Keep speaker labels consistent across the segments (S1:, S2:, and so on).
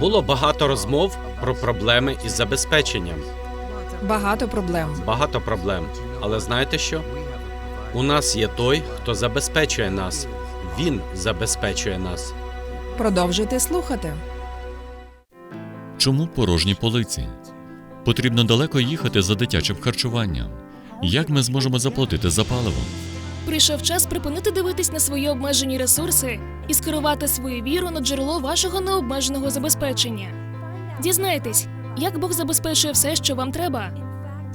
S1: Було багато розмов про проблеми із забезпеченням.
S2: Багато проблем.
S1: Багато проблем. Але знаєте що? У нас є той, хто забезпечує нас. Він забезпечує нас.
S2: Продовжуйте слухати.
S3: Чому порожні полиці? Потрібно далеко їхати за дитячим харчуванням. Як ми зможемо заплатити за паливо?
S4: Прийшов час припинити дивитись на свої обмежені ресурси і скерувати свою віру на джерело вашого необмеженого забезпечення. Дізнайтесь, як Бог забезпечує все, що вам треба.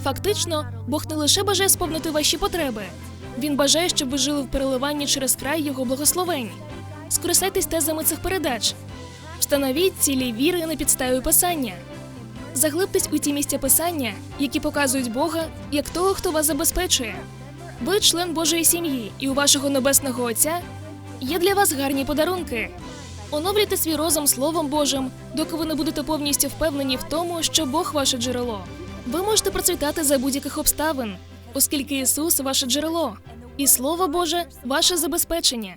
S4: Фактично, Бог не лише бажає сповнити ваші потреби, він бажає, щоб ви жили в переливанні через край його благословень. Скористайтесь тезами цих передач, встановіть цілі віри на підставі писання. Заглибтесь у ті місця писання, які показують Бога як того, хто вас забезпечує. Ви член Божої сім'ї, і у вашого небесного Отця є для вас гарні подарунки. Оновлюйте свій розум Словом Божим, доки ви не будете повністю впевнені в тому, що Бог ваше джерело. Ви можете процвітати за будь-яких обставин, оскільки Ісус ваше джерело, і Слово Боже ваше забезпечення.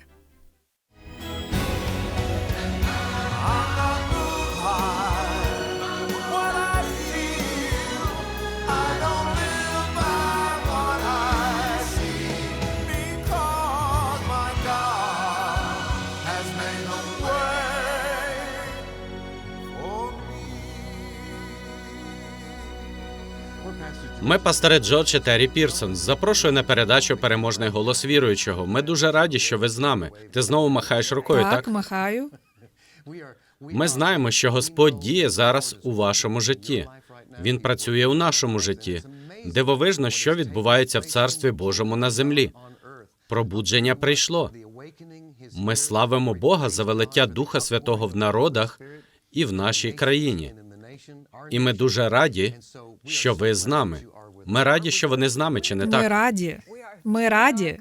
S1: Ми, пастори Джордж і Террі Пірсон, запрошую на передачу Переможний голос віруючого. Ми дуже раді, що ви з нами. Ти знову махаєш рукою, так?
S2: Так, махаю.
S1: Ми знаємо, що Господь діє зараз у вашому житті. Він працює у нашому житті. Дивовижно, що відбувається в Царстві Божому на землі. Пробудження прийшло. Ми славимо Бога за велиття Духа Святого в народах і в нашій країні. І ми дуже раді, що ви з нами. Ми раді, що вони з нами, чи не
S2: Ми
S1: так?
S2: раді. Ми раді.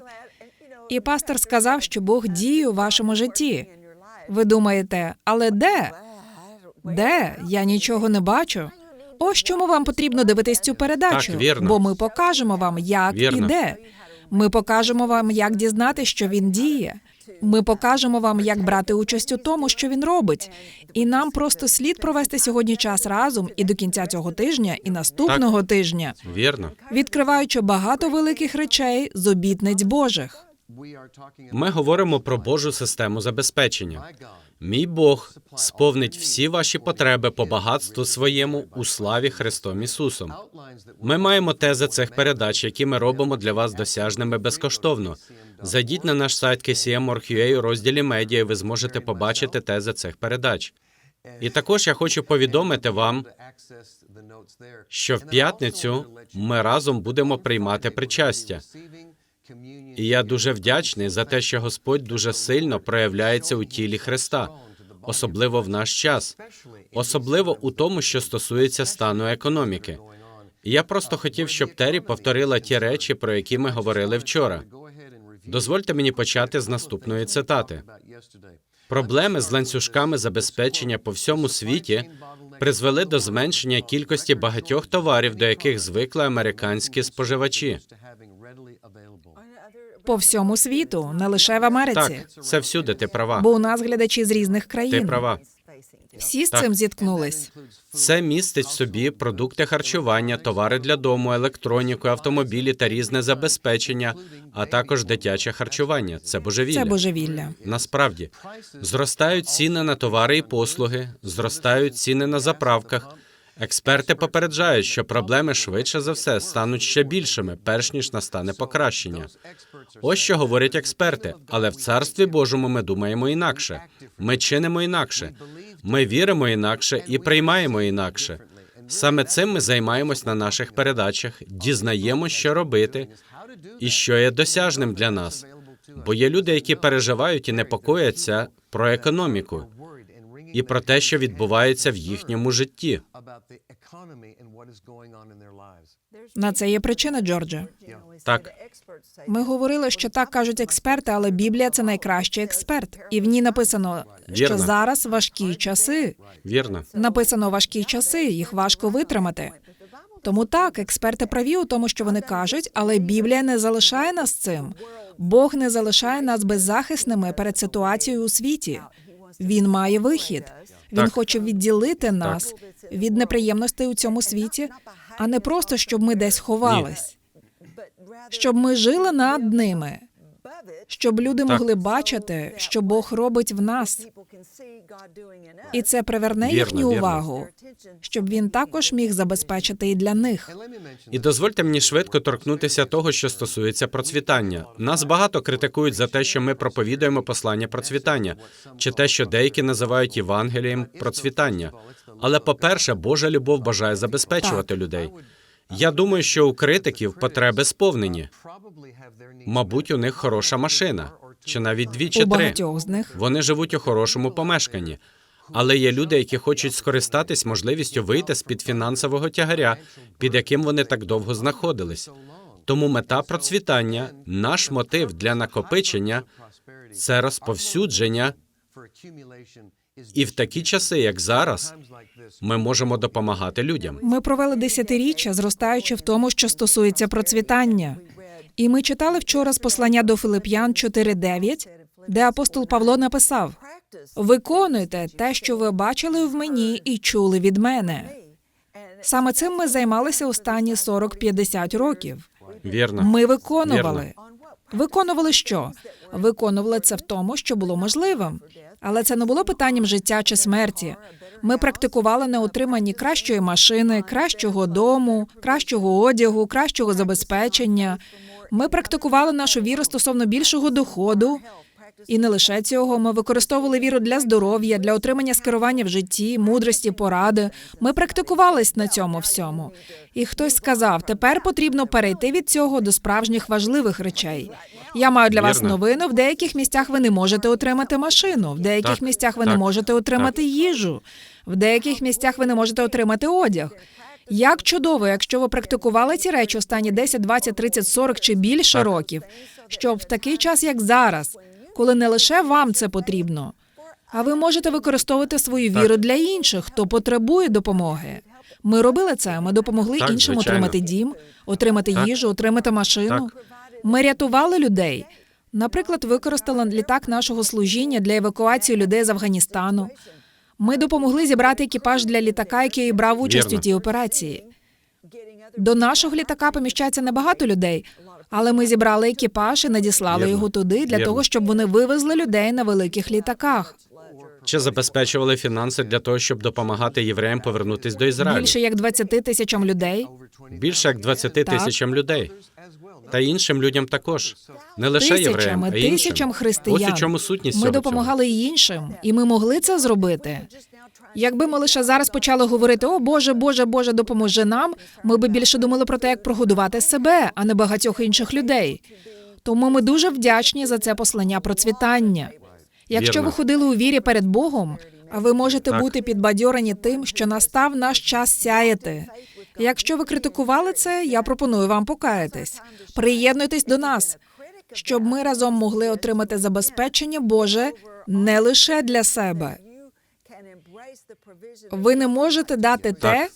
S2: І пастор сказав, що Бог діє у вашому житті. Ви думаєте, але де? Де? Я нічого не бачу. Ось чому вам потрібно дивитись цю передачу.
S1: Так, вірно.
S2: Бо ми покажемо вам, як
S1: Вірно.
S2: і де. Ми покажемо вам, як дізнати, що він діє. Ми покажемо вам, як брати участь у тому, що він робить. І нам просто слід провести сьогодні час разом і до кінця цього тижня, і наступного тижня,
S1: Вірно.
S2: відкриваючи багато великих речей з обітниць Божих.
S1: Ми говоримо про Божу систему забезпечення. Мій Бог сповнить всі ваші потреби по багатству своєму у славі Христом Ісусом. Ми маємо тези цих передач, які ми робимо для вас досяжними безкоштовно. Зайдіть на наш сайт KCM.org.ua у розділі медіа, і ви зможете побачити тези цих передач. І також я хочу повідомити вам, що в п'ятницю ми разом будемо приймати причастя. І я дуже вдячний за те, що Господь дуже сильно проявляється у тілі Христа, особливо в наш час, особливо у тому, що стосується стану економіки. Я просто хотів, щоб Террі повторила ті речі, про які ми говорили вчора. Дозвольте мені почати з наступної цитати. Проблеми з ланцюжками забезпечення по всьому світі призвели до зменшення кількості багатьох товарів, до яких звикли американські споживачі.
S2: По всьому світу, не лише в Америці.
S1: Так, це всюди. Ти права.
S2: Бо у нас глядачі з різних
S1: Ти
S2: країн.
S1: права.
S2: Всі з
S1: Так.
S2: цим зіткнулись.
S1: Це містить в собі продукти харчування, товари для дому, електроніку, автомобілі та різне забезпечення, а також дитяче харчування. Це божевілля.
S2: Це божевілля.
S1: Насправді зростають ціни на товари і послуги, зростають ціни на заправках. Експерти попереджають, що проблеми швидше за все стануть ще більшими, перш ніж настане покращення. Ось що говорять експерти, але в царстві Божому ми думаємо інакше. Ми чинимо інакше. Ми віримо інакше і приймаємо інакше. Саме цим ми займаємось на наших передачах, дізнаємось, що робити і що є досяжним для нас. Бо є люди, які переживають і непокояться про економіку і про те, що відбувається в їхньому житті.
S2: На це є причина, Джордже.
S1: Так,
S2: Ми говорили, що так кажуть експерти, але Біблія це найкращий експерт. І в ній написано, що
S1: Вірно.
S2: зараз важкі часи.
S1: вірно.
S2: Написано важкі часи, їх важко витримати. Тому так, експерти праві у тому, що вони кажуть, але Біблія не залишає нас цим. Бог не залишає нас беззахисними перед ситуацією у світі. Він має вихід. Він
S1: Так.
S2: хоче відділити нас від неприємностей у цьому світі, а не просто щоб ми десь ховались, щоб ми жили над ними, щоб люди
S1: Так.
S2: могли бачити, що Бог робить в нас, і це приверне
S1: Вірно,
S2: їхню
S1: вірно.
S2: увагу, щоб він також міг забезпечити і для них.
S1: І дозвольте мені швидко торкнутися того, що стосується процвітання. Нас багато критикують за те, що ми проповідуємо послання процвітання, чи те, що деякі називають Євангелієм процвітання. Але, по-перше, Божа любов бажає забезпечувати людей. Я думаю, що у критиків потреби сповнені. Мабуть, у них хороша машина, чи навіть дві чи
S2: У
S1: три.
S2: багатьох з них
S1: Вони живуть у хорошому помешканні. Але є люди, які хочуть скористатись можливістю вийти з під фінансового тягаря, під яким вони так довго знаходились. Тому мета процвітання, наш мотив для накопичення це розповсюдження. І в такі часи, як зараз, ми можемо допомагати людям.
S2: Ми провели десятиріччя, зростаючи в тому, що стосується процвітання. І ми читали вчора з послання до Филип'ян 4.9, де апостол Павло написав: Виконуйте те, що ви бачили в мені і чули від мене. Саме цим ми займалися останні 40-50 років.
S1: Вірно.
S2: Ми виконували.
S1: Вірно.
S2: Виконували що? Виконували це в тому, що було можливим. Але це не було питанням життя чи смерті. Ми практикували на отриманні кращої машини, кращого дому, кращого одягу, кращого забезпечення. Ми практикували нашу віру стосовно більшого доходу. І не лише цього, ми використовували віру для здоров'я, для отримання скерування в житті, мудрості, поради. Ми практикувались на цьому всьому. І хтось сказав: тепер потрібно перейти від цього до справжніх важливих речей. Я маю для вас
S1: Вірно.
S2: новину. В деяких місцях ви не можете отримати машину, в деяких
S1: Так,
S2: місцях ви не
S1: так,
S2: можете отримати їжу, в деяких місцях ви не можете отримати одяг. Як чудово, якщо ви практикували ці речі останні 10, 20, 30, 40 чи більше років, щоб в такий час, як зараз, коли не лише вам це потрібно, а ви можете використовувати свою віру для інших, хто потребує допомоги. Ми робили це. Ми допомогли
S1: Так,
S2: іншим
S1: звичайно.
S2: отримати дім, отримати
S1: Так.
S2: їжу, отримати машину. Ми рятували людей. Наприклад, використали літак нашого служіння для евакуації людей з Афганістану. Ми допомогли зібрати екіпаж для літака, який брав участь
S1: Вірно.
S2: у тій операції. До нашого літака поміщається небагато людей, але ми зібрали екіпаж і надіслали
S1: Вірно.
S2: його туди для
S1: Вірно.
S2: того, щоб вони вивезли людей на великих літаках.
S1: Чи забезпечували фінанси для того, щоб допомагати євреям повернутись до Ізраїлю?
S2: Більше як 20 тисячам людей.
S1: Більше як 20 тисячам людей. Та іншим людям також. Не лише євреям, а іншим.
S2: тисячам християн.
S1: Ось у чому сутність
S2: Ми
S1: всього
S2: допомагали й іншим, і ми могли це зробити. Якби ми лише зараз почали говорити: О Боже, Боже, Боже, допоможи нам. Ми би більше думали про те, як прогодувати себе, а не багатьох інших людей. Тому ми дуже вдячні за це послання процвітання. Якщо ви ходили у вірі перед Богом, а ви можете
S1: Так.
S2: бути підбадьорені тим, що настав наш час сяяти. Якщо ви критикували це, я пропоную вам покаятись. Приєднуйтесь до нас, щоб ми разом могли отримати забезпечення Боже не лише для себе. Ви не можете дати те,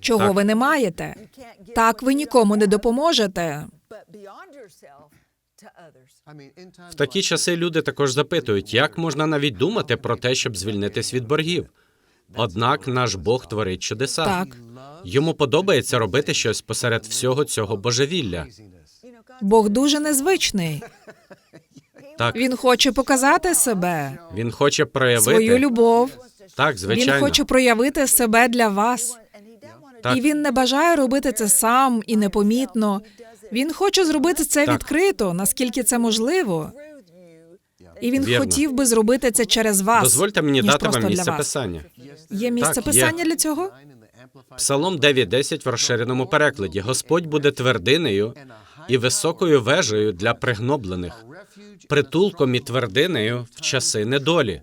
S2: чого
S1: Так.
S2: ви не маєте. Так ви нікому не допоможете.
S1: В такі часи люди також запитують, як можна навіть думати про те, щоб звільнитись від боргів. Однак наш Бог творить чудеса.
S2: Так.
S1: Йому подобається робити щось посеред всього цього божевілля.
S2: Бог дуже незвичний.
S1: Так,
S2: Він хоче показати себе,
S1: він хоче проявити
S2: свою любов.
S1: Так, звичайно.
S2: Він хоче проявити себе для вас.
S1: Так.
S2: І він не бажає робити це сам і непомітно. Він хоче зробити це
S1: Так.
S2: відкрито, наскільки це можливо. І він
S1: Вірно.
S2: хотів би зробити це через вас.
S1: Дозвольте мені
S2: ніж
S1: дати вам місце писання.
S2: Є місце
S1: Так, є.
S2: писання для цього?
S1: Псалом 9.10 в розширеному перекладі. Господь буде твердинею і високою вежею для пригноблених, притулком і твердинею в часи недолі,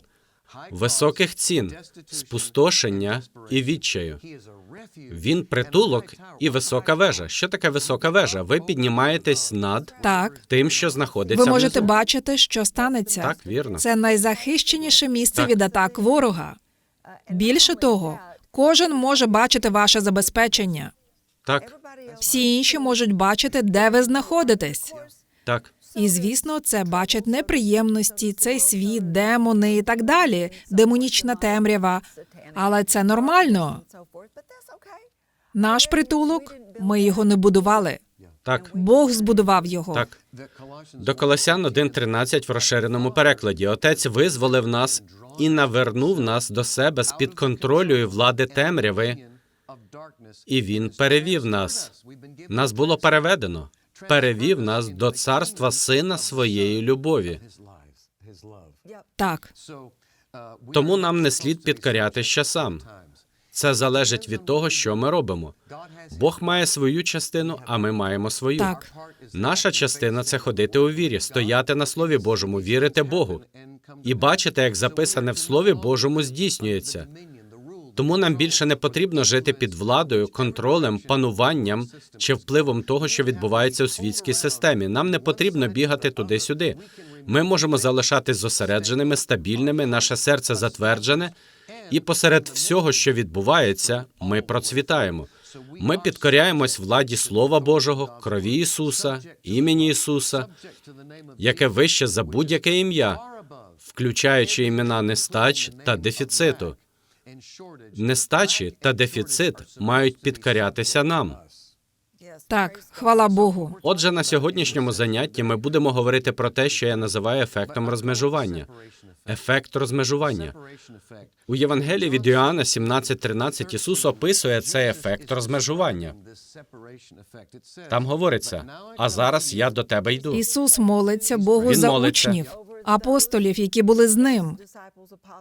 S1: високих цін, спустошення і відчаю. Він притулок і висока вежа. Що таке висока вежа? Ви піднімаєтесь над
S2: Так.
S1: тим, що знаходиться
S2: Ви можете
S1: внизу.
S2: бачити, що станеться.
S1: Так, вірно.
S2: Це найзахищеніше місце
S1: Так.
S2: від атак ворога. Більше того, кожен може бачити ваше забезпечення.
S1: Так,
S2: Всі інші можуть бачити, де ви знаходитесь.
S1: так.
S2: І звісно, це бачать неприємності, цей світ, демони і так далі, демонічна темрява. Але це нормально. Наш притулок, ми його не будували.
S1: Так,
S2: Бог збудував його.
S1: так. До Колосян 1.13 в розширеному перекладі. Отець визволив нас і навернув нас до себе з під контролю і влади темряви, і він перевів нас. Нас було переведено, перевів нас до царства сина своєї любові.
S2: Так,
S1: Тому нам не слід підкоряти часам. Це залежить від того, що ми робимо. Бог має свою частину, а ми маємо свою.
S2: Так.
S1: Наша частина це ходити у вірі, стояти на Слові Божому, вірити Богу і бачити, як записане в Слові Божому здійснюється. Тому нам більше не потрібно жити під владою, контролем, пануванням чи впливом того, що відбувається у світській системі. Нам не потрібно бігати туди-сюди. Ми можемо залишатись зосередженими, стабільними, наше серце затверджене, і посеред всього, що відбувається, ми процвітаємо. Ми підкоряємось владі Слова Божого, крові Ісуса, імені Ісуса, яке вище за будь-яке ім'я, включаючи імена нестач та дефіциту. Нестачі та дефіцит мають підкорятися нам.
S2: так, хвала Богу.
S1: Отже, на сьогоднішньому занятті ми будемо говорити про те, що я називаю ефектом розмежування. Ефект розмежування. У Євангелії від Іоанна 17.13 Ісус описує цей ефект розмежування. Там говориться: а зараз я до тебе йду.
S2: Ісус молиться Богу
S1: Він
S2: за
S1: молиться.
S2: учнів, апостолів, які були з ним.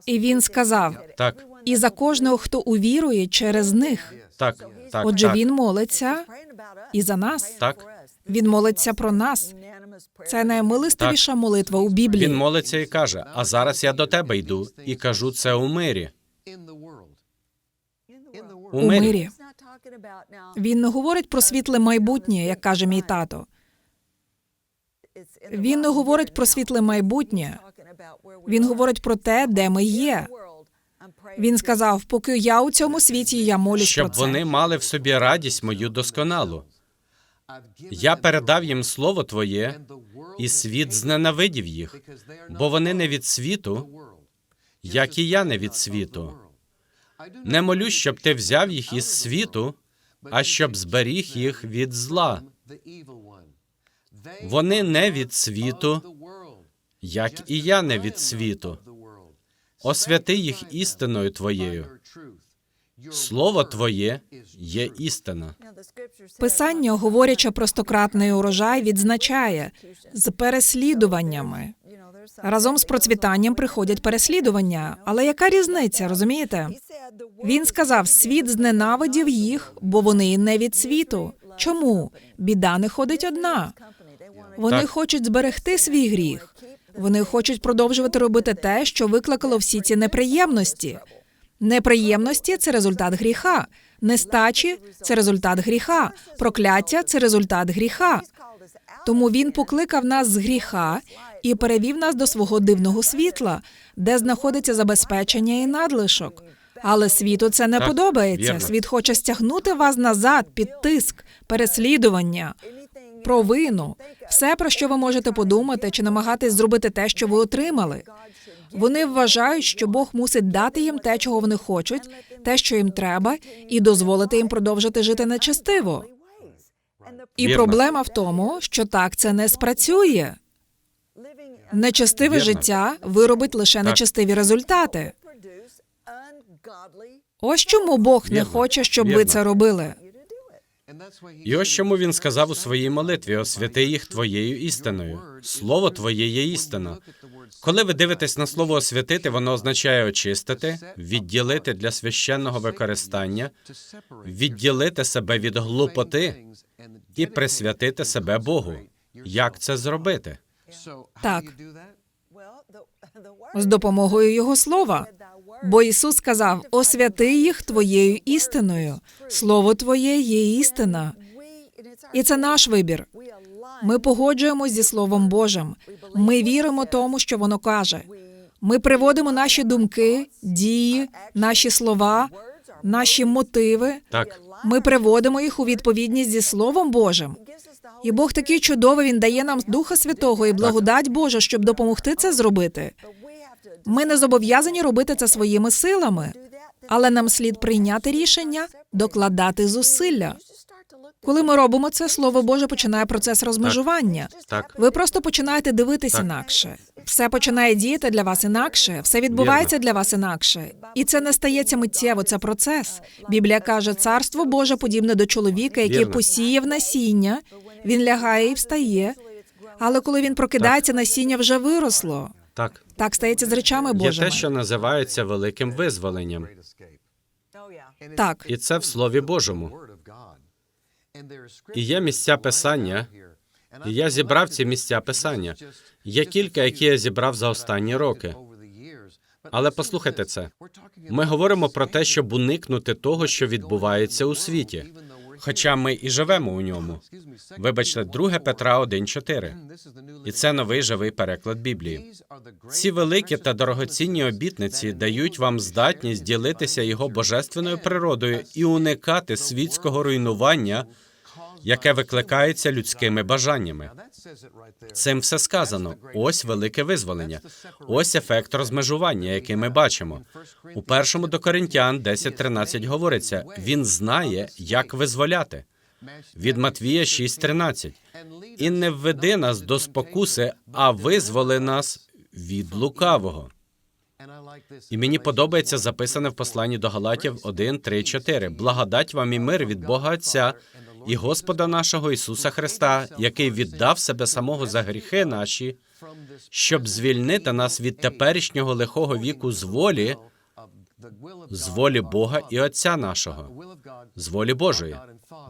S2: І він сказав:
S1: Так,
S2: і за кожного, хто увірує через них.
S1: так, так.
S2: Отже,
S1: так,
S2: він молиться і за нас.
S1: так.
S2: Він молиться про нас. Це наймилостивіша молитва у Біблії.
S1: Він молиться і каже: А зараз я до тебе йду і кажу це у мирі. У
S2: мирі. Він не говорить про світле майбутнє, як каже мій тато. Він не говорить про світле майбутнє. Він говорить про те, де ми є. Він сказав: поки я у цьому світі, я молюсь про
S1: щоб
S2: це.
S1: вони мали в собі радість мою досконалу. Я передав їм слово Твоє, і світ зненавидів їх, бо вони не від світу, як і я не від світу. Не молюсь, щоб ти взяв їх із світу, а щоб зберіг їх від зла. Вони не від світу, як і я не від світу. Освяти їх істиною Твоєю. Слово Твоє є істина.
S2: Писання, говорячи про стократний урожай, відзначає з переслідуваннями. Разом з процвітанням приходять переслідування. Але яка різниця, розумієте? Він сказав: світ зненавидів їх, бо вони не від світу. Чому? Біда не ходить одна. Вони
S1: Так.
S2: хочуть зберегти свій гріх. Вони хочуть продовжувати робити те, що викликало всі ці неприємності. Неприємності це результат гріха. Нестачі це результат гріха. Прокляття це результат гріха. Тому він покликав нас з гріха і перевів нас до свого дивного світла, де знаходиться забезпечення і надлишок. Але світу це не
S1: Так,
S2: подобається.
S1: вірно.
S2: Світ хоче стягнути вас назад під тиск, переслідування, провину, все, про що ви можете подумати, чи намагатись зробити те, що ви отримали. Вони вважають, що Бог мусить дати їм те, чого вони хочуть, те, що їм треба, і дозволити їм продовжити жити нечестиво. І
S1: Вірно.
S2: проблема в тому, що так це не спрацює. Нечестиве
S1: Вірно.
S2: життя виробить лише нечестиві результати. Ось чому Бог не хоче, щоб ви це робили.
S1: І ось чому він сказав у своїй молитві: освяти їх твоєю істиною. Слово твоє є істина. Коли ви дивитесь на слово освятити, воно означає очистити, відділити для священного використання, відділити себе від глупоти і присвятити себе Богу. Як це зробити?
S2: Так. З допомогою його слова. Бо Ісус сказав: освяти їх твоєю істиною. Слово Твоє є істина. І це наш вибір. Ми погоджуємось зі Словом Божим. Ми віримо тому, що воно каже. Ми приводимо наші думки, дії, наші слова, наші мотиви.
S1: Так,
S2: Ми приводимо їх у відповідність зі Словом Божим. І Бог такий чудовий, він дає нам Духа Святого і благодать Божа, щоб допомогти це зробити. Ми не зобов'язані робити це своїми силами, але нам слід прийняти рішення докладати зусилля. Коли ми робимо це, слово Боже починає процес розмежування.
S1: Так.
S2: Ви просто починаєте дивитись
S1: Так.
S2: інакше. Все починає діяти для вас інакше, все відбувається для вас інакше. І це не стається миттєво, це процес. Біблія каже, царство Боже подібне до чоловіка, який
S1: Вірно.
S2: посіяв насіння, він лягає і встає. Але коли він прокидається, насіння вже виросло.
S1: Так.
S2: Так стається з речами
S1: Є те, що називається великим визволенням.
S2: Так.
S1: І це в Слові Божому. І є місця писання, і я зібрав ці місця писання. Є кілька, які я зібрав за останні роки. Але послухайте це. Ми говоримо про те, щоб уникнути того, що відбувається у світі. Хоча ми і живемо у ньому. Вибачте, 2 Петра 1.4. І це новий живий переклад Біблії. Ці великі та дорогоцінні обітниці дають вам здатність ділитися його божественною природою і уникати світського руйнування, яке викликається людськими бажаннями. Цим все сказано. Ось велике визволення. Ось ефект розмежування, який ми бачимо. У першому до Коринтян 10.13 говориться: він знає, як визволяти. Від Матвія 6.13. І не введи нас до спокуси, а визволи нас від лукавого. І мені подобається записане в посланні до Галатів 1, 3, 4. Благодать вам і мир від Бога Отця і Господа нашого Ісуса Христа, який віддав себе самого за гріхи наші, щоб звільнити нас від теперішнього лихого віку з волі, з волі Бога і Отця нашого, з волі Божої,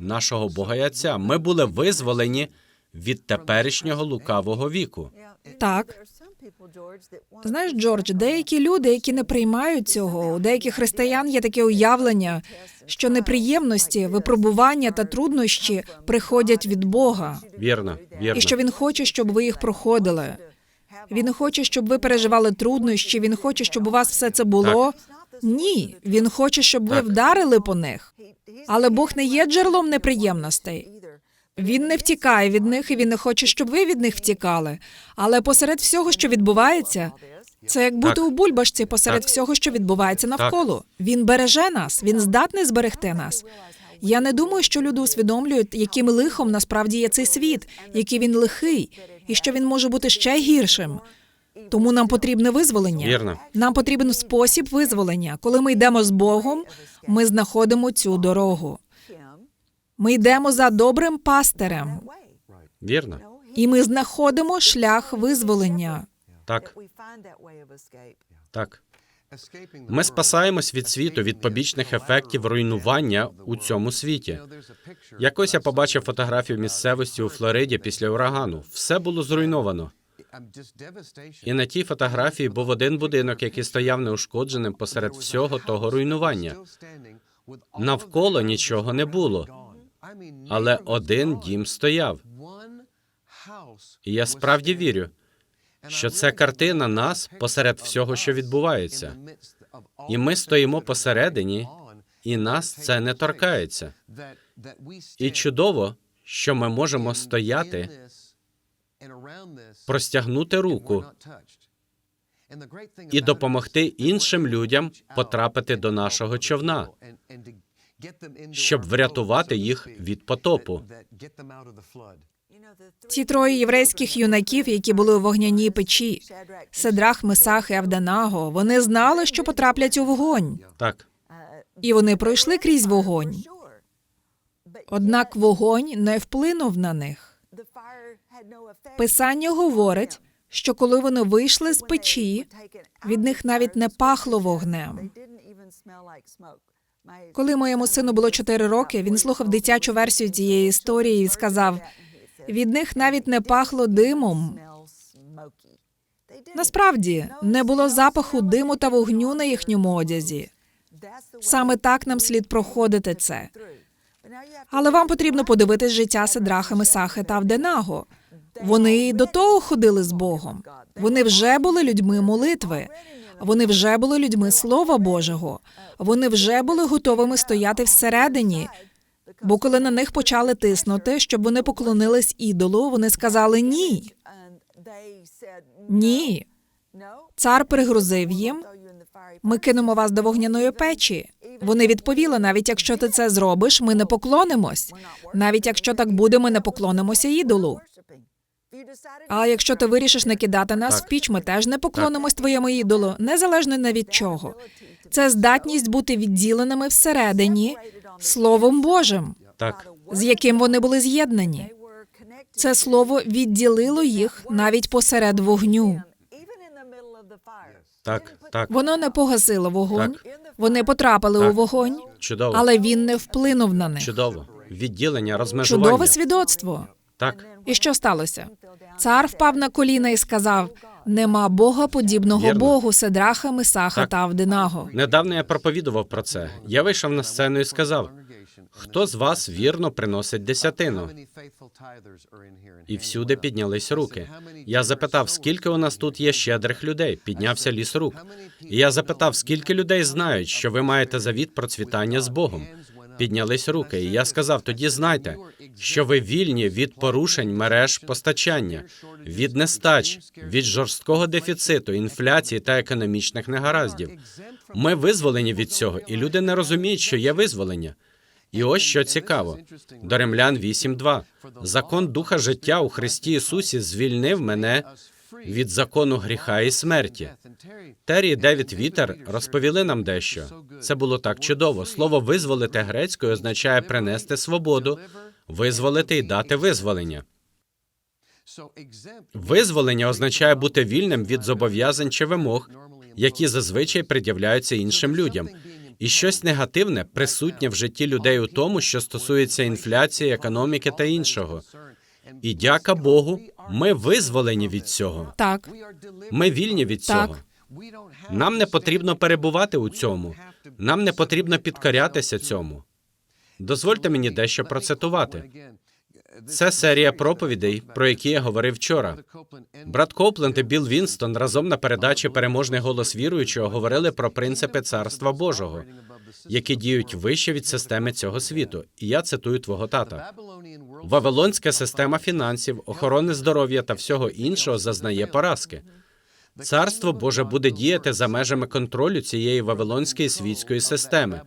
S1: нашого Бога і Отця. Ми були визволені від теперішнього лукавого віку.
S2: Так. Знаєш, Джордж, деякі люди, які не приймають цього, у деяких християн є таке уявлення, що неприємності, випробування та труднощі приходять від Бога,
S1: Вірно, вірно.
S2: і що він хоче, щоб ви їх проходили. Він хоче, щоб ви переживали труднощі. Він хоче, щоб у вас все це було. Ні, він хоче, щоб ви
S1: Так.
S2: вдарили по них. Але Бог не є джерелом неприємностей. Він не втікає від них, і він не хоче, щоб ви від них втікали. Але посеред всього, що відбувається, це як бути
S1: Так.
S2: у бульбашці посеред
S1: Так.
S2: всього, що відбувається навколо. Він береже нас, він здатний зберегти нас. Я не думаю, що люди усвідомлюють, яким лихом насправді є цей світ, який він лихий, і що він може бути ще гіршим. Тому нам потрібне визволення.
S1: Вірно.
S2: Нам потрібен спосіб визволення. Коли ми йдемо з Богом, ми знаходимо цю дорогу. Ми йдемо за добрим пастирем,
S1: Вірно.
S2: і ми знаходимо шлях визволення.
S1: Так, так. Ми спасаємось від світу, від побічних ефектів руйнування у цьому світі. Якось я побачив фотографію місцевості у Флориді після урагану. Все було зруйновано. І на тій фотографії був один будинок, який стояв неушкодженим посеред всього того руйнування. Навколо нічого не було, але один дім стояв. І я справді вірю, що це картина нас посеред всього, що відбувається. І ми стоїмо посередині, і нас це не торкається. І чудово, що ми можемо стояти, простягнути руку і допомогти іншим людям потрапити до нашого човна, щоб врятувати їх від потопу.
S2: Ці троє єврейських юнаків, які були у вогняній печі, Седрах, Месах і Авданаго, вони знали, що потраплять у вогонь,
S1: Так,
S2: і вони пройшли крізь вогонь. Однак вогонь не вплинув на них. Писання говорить, що коли вони вийшли з печі, від них навіть не пахло вогнем. Коли моєму сину було 4 роки, він слухав дитячу версію цієї історії і сказав: від них навіть не пахло димом. Насправді не було запаху диму та вогню на їхньому одязі. Саме так нам слід проходити це. Але вам потрібно подивитись життя Седраха, Месахи та Авденаго. Вони до того ходили з Богом. Вони вже були людьми молитви. Вони вже були людьми Слова Божого. Вони вже були готовими стояти всередині, Бо коли на них почали тиснути, щоб вони поклонились ідолу, вони сказали ні. Ні. Цар пригрозив їм. Ми кинемо вас до вогняної печі. Вони відповіли: навіть якщо ти це зробиш, ми не поклонимось. Навіть якщо так буде, ми не поклонимося ідолу. А якщо ти вирішиш не кидати нас
S1: Так.
S2: в піч, ми теж не поклонимось твоєму ідолу, незалежно не від чого. Це здатність бути відділеними всередині Словом Божим,
S1: Так,
S2: з яким вони були з'єднані. Це слово відділило їх навіть посеред вогню.
S1: так, так.
S2: Воно не погасило вогонь,
S1: Так.
S2: вони потрапили
S1: Так.
S2: у вогонь,
S1: Чудово.
S2: але він не вплинув на них.
S1: Чудово. Відділення, розмежування.
S2: Чудове свідоцтво.
S1: Так,
S2: І що сталося? Цар впав на коліна і сказав: Нема Бога подібного
S1: Вірно.
S2: Богу Седраха, Месаха
S1: Так.
S2: та Авдинаго.
S1: недавно я проповідував про це. Я вийшов на сцену і сказав: хто з вас вірно приносить десятину? І всюди піднялись руки. Я запитав, скільки у нас тут є щедрих людей. Піднявся ліс рук. І я запитав, скільки людей знають, що ви маєте завіт процвітання з Богом. Піднялись руки, і я сказав: тоді знайте, що ви вільні від порушень мереж постачання, від нестач, від жорсткого дефіциту, інфляції та економічних негараздів. Ми визволені від цього, і люди не розуміють, що є визволення. І ось що цікаво. До Римлян 8.2. Закон духа життя у Христі Ісусі звільнив мене від закону гріха і смерті. Террі Девід Вітер розповіли нам дещо. Це було так чудово. Слово визволити грецькою означає принести свободу, визволити і дати визволення. Визволення означає бути вільним від зобов'язань чи вимог, які зазвичай пред'являються іншим людям. І щось негативне присутнє в житті людей у тому, що стосується інфляції, економіки та іншого. І дяка Богу, ми визволені від цього.
S2: Так,
S1: Ми вільні від
S2: Так.
S1: цього. Нам не потрібно перебувати у цьому. Нам не потрібно підкорятися цьому. Дозвольте мені дещо процитувати. Це серія проповідей, про які я говорив вчора. Брат Копленд і Білл Вінстон разом на передачі Переможний голос віруючого говорили про принципи царства Божого, які діють вище від системи цього світу. І я цитую твого тата. Вавилонська система фінансів, охорони здоров'я та всього іншого зазнає поразки. Царство Боже буде діяти за межами контролю цієї вавилонської світської системи.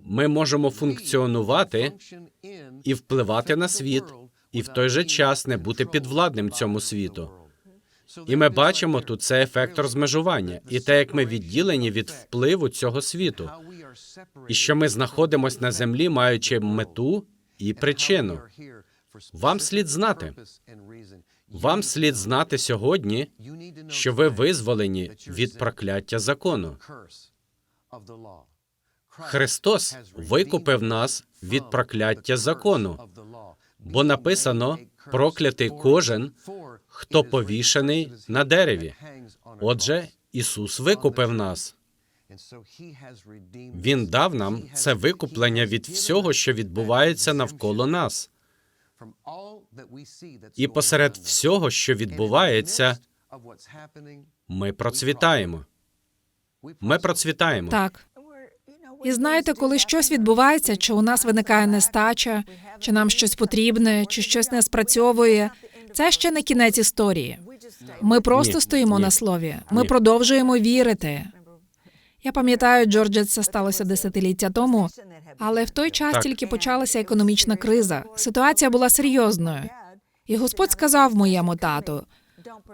S1: Ми можемо функціонувати і впливати на світ, і в той же час не бути підвладним цьому світу. І ми бачимо тут цей ефект розмежування, і те, як ми відділені від впливу цього світу, і що ми знаходимося на землі, маючи мету і причину. Вам слід знати. Вам слід знати сьогодні, що ви визволені від прокляття закону. Христос викупив нас від прокляття закону, бо написано проклятий кожен, хто повішений на дереві. Отже, Ісус викупив нас. Він дав нам це викуплення від всього, що відбувається навколо нас. І посеред всього, що відбувається, ми процвітаємо. Ми процвітаємо.
S2: так. І знаєте, коли щось відбувається, чи у нас виникає нестача, чи нам щось потрібне, чи щось не спрацьовує, це ще не кінець історії. Ми просто
S1: Ні,
S2: стоїмо
S1: ні.
S2: на слові. Ми
S1: Ні.
S2: продовжуємо вірити. Я пам'ятаю, Джордже, це сталося десятиліття тому, але в той час
S1: Так.
S2: тільки почалася економічна криза. Ситуація була серйозною. І Господь сказав моєму тату: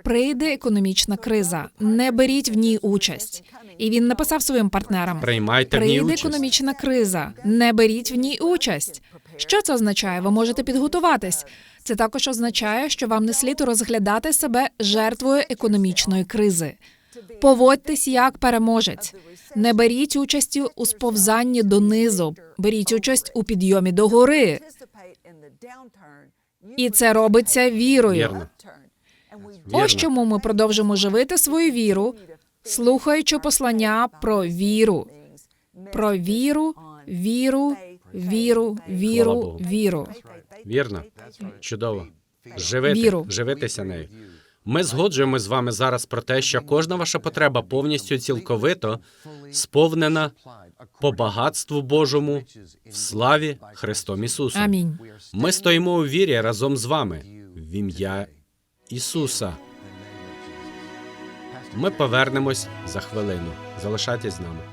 S2: прийде економічна криза, не беріть в ній участь. І він написав своїм партнерам:
S1: Приймайте в ній участь.
S2: економічна криза, не беріть в ній участь. Що це означає? Ви можете підготуватись. Це також означає, що вам не слід розглядати себе жертвою економічної кризи. Поводьтесь як переможець. Не беріть участі у сповзанні донизу, беріть участь у підйомі до гори. І це робиться вірою.
S1: Вірно.
S2: Ось чому ми продовжимо живити свою віру, слухаючи послання про віру, про віру, віру, віру, віру, віру.
S1: Вірно. Чудово. Живити,
S2: Віру.
S1: живитися нею. Ми згоджуємось з вами зараз про те, що кожна ваша потреба повністю цілковито сповнена по багатству Божому в славі Христом Ісусом.
S2: Амінь.
S1: Ми стоїмо у вірі разом з вами в ім'я Ісуса. Ми повернемось за хвилину. Залишайтесь з нами.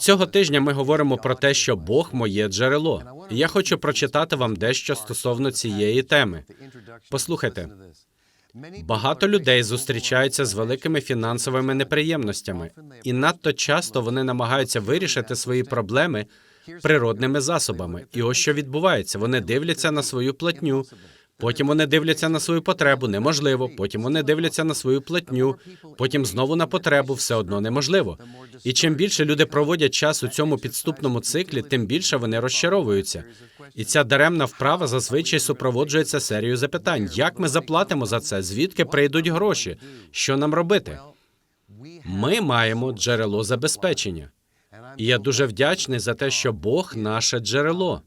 S1: Цього тижня ми говоримо про те, що Бог моє джерело. Я хочу прочитати вам дещо стосовно цієї теми. Послухайте, багато людей зустрічаються з великими фінансовими неприємностями, і надто часто вони намагаються вирішити свої проблеми природними засобами. І ось що відбувається: вони дивляться на свою платню. Потім вони дивляться на свою потребу, неможливо. Потім вони дивляться на свою платню, потім знову на потребу, все одно неможливо. І чим більше люди проводять час у цьому підступному циклі, тим більше вони розчаровуються. І ця даремна вправа зазвичай супроводжується серією запитань: як ми заплатимо за це? Звідки прийдуть гроші? Що нам робити? Ми маємо джерело забезпечення. І я дуже вдячний за те, що Бог наше джерело.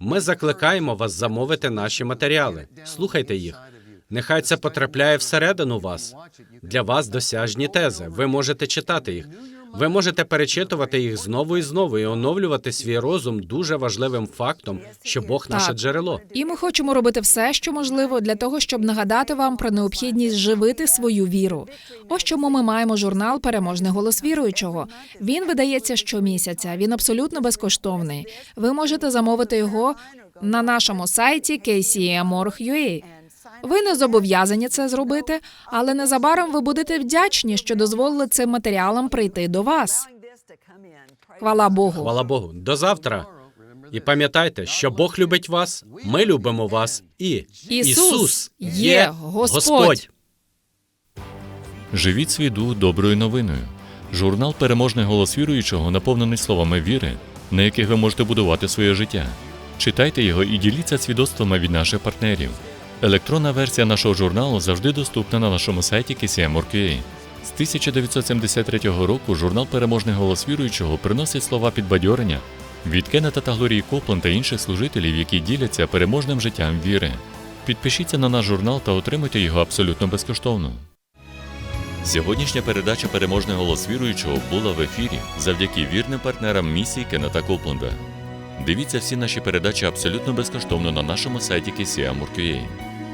S1: Ми закликаємо вас замовити наші матеріали. Слухайте їх. Нехай це потрапляє всередину вас. Для вас досяжні тези. Ви можете читати їх. Ви можете перечитувати їх знову і знову і оновлювати свій розум дуже важливим фактом, що Бог наше
S2: Так.
S1: джерело.
S2: І ми хочемо робити все, що можливо, для того, щоб нагадати вам про необхідність живити свою віру. Ось чому ми маємо журнал Переможний голос віруючого. Він видається щомісяця. Він абсолютно безкоштовний. Ви можете замовити його на нашому сайті kcm.org.ua. Ви не зобов'язані це зробити, але незабаром ви будете вдячні, що дозволили цим матеріалам прийти до вас. Хвала Богу.
S1: Хвала Богу. До завтра. І пам'ятайте, що Бог любить вас, ми любимо вас, і
S2: Ісус є Господь.
S3: Живіть свій дух доброю новиною. Журнал Переможний голос віруючого наповнений словами віри, на яких ви можете будувати своє життя. Читайте його і діліться свідоцтвами від наших партнерів. Електронна версія нашого журналу завжди доступна на нашому сайті KCM.org.ua. З 1973 року журнал Переможний голос віруючого приносить слова підбадьорення від Кеннета та Глорії Коплан та інших служителів, які діляться переможним життям віри. Підпишіться на наш журнал та отримайте його абсолютно безкоштовно. Сьогоднішня передача Переможний голос віруючого була в ефірі завдяки вірним партнерам місії Кеннета Копленда. Дивіться всі наші передачі абсолютно безкоштовно на нашому сайті KCM.org.ua.